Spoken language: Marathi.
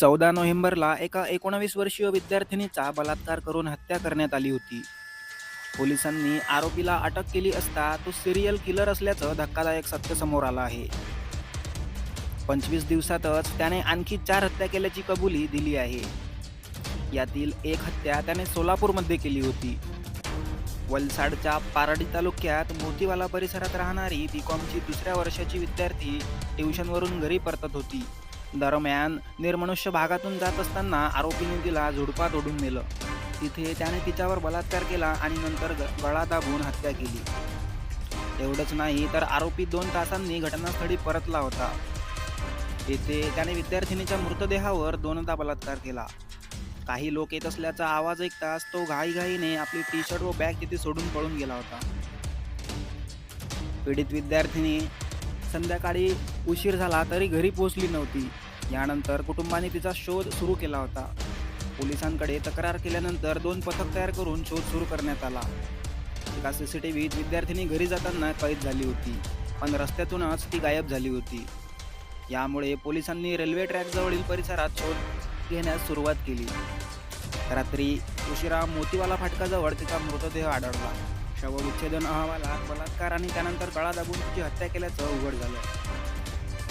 चौदा नोव्हेंबरला एका एकोणावीस वर्षीय विद्यार्थिनीचा बलात्कार करून हत्या करण्यात आली होती. पोलिसांनी आरोपीला अटक केली असता तो सिरियल किलर असल्याचं धक्कादायक सत्य समोर आलं आहे. पंचवीस दिवसातच त्याने आणखी चार हत्या केल्याची कबुली दिली आहे. यातील एक हत्या त्याने सोलापूरमध्ये केली होती. वलसाडच्या पारडी तालुक्यात मोतीवाला परिसरात राहणारी बी कॉमची दुसऱ्या वर्षाची विद्यार्थी ट्युशनवरून घरी परतत होती. दरम्यान निर्मनुष्य भागातून जात असताना आरोपीने तिला झुडपात ओढून नेलं. तिथे त्याने तिच्यावर बलात्कार केला आणि नंतर ग- गळा दाबून हत्या केली. एवढंच नाही तर आरोपी दोन तासांनी घटनास्थळी परतला होता. येथे त्याने विद्यार्थिनीच्या मृतदेहावर दोनदा बलात्कार केला. काही लोक येत असल्याचा आवाज ऐकताच तो घाईघाईने आपली टी शर्ट व बॅग तिथे सोडून पळून गेला होता. पीडित विद्यार्थिनी संध्याकाळी उशीर झाला तरी घरी पोहोचली नव्हती. यानंतर कुटुंबाने तिचा शोध सुरू केला होता. पोलिसांकडे तक्रार केल्यानंतर दोन पथक तयार करून शोध सुरू करण्यात आला. एका सी सी टी व्हीत विद्यार्थिनी घरी जाताना कैद झाली होती पण रस्त्यातूनच ती गायब झाली होती. यामुळे पोलिसांनी रेल्वे ट्रॅकजवळील परिसरात शोध घेण्यास सुरुवात केली. रात्री उशिरा मोतीवाला फाटकाजवळ तिचा मृतदेह आढळला. शवविच्छेदन अहवालात बलात्कार आणि त्यानंतर गळा दाबून तिची हत्या केल्याचं उघड झालं.